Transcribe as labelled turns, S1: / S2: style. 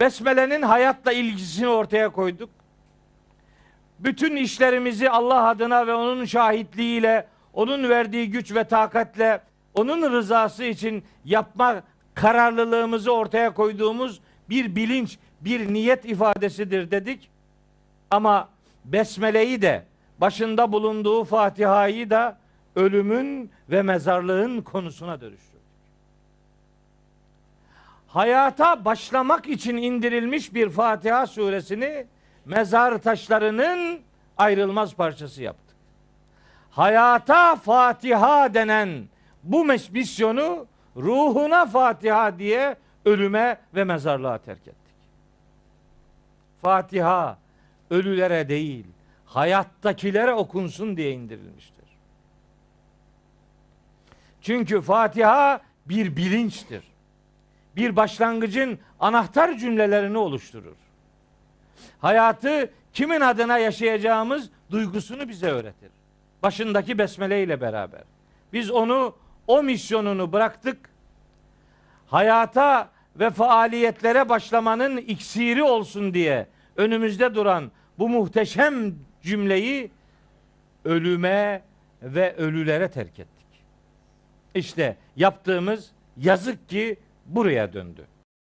S1: Besmele'nin hayatla ilgisini ortaya koyduk. Bütün işlerimizi Allah adına ve onun şahitliğiyle, onun verdiği güç ve takatle, onun rızası için yapma kararlılığımızı ortaya koyduğumuz bir bilinç, bir niyet ifadesidir dedik. Ama Besmele'yi de başında bulunduğu Fatiha'yı da ölümün ve mezarlığın konusuna dönüştürdük. Hayata başlamak için indirilmiş bir Fatiha suresini mezar taşlarının ayrılmaz parçası yaptık. Hayata Fatiha denen bu misyonu ruhuna Fatiha diye ölüme ve mezarlığa terk ettik. Fatiha ölülere değil, hayattakilere okunsun diye indirilmiştir. Çünkü Fatiha bir bilinçtir. Bir başlangıcın anahtar cümlelerini oluşturur. Hayatı kimin adına yaşayacağımız duygusunu bize öğretir. Başındaki besmele ile beraber. Biz onu o misyonunu bıraktık. Hayata ve faaliyetlere başlamanın iksiri olsun diye önümüzde duran bu muhteşem cümleyi ölüme ve ölülere terk ettik. İşte yaptığımız yazık ki buraya döndü.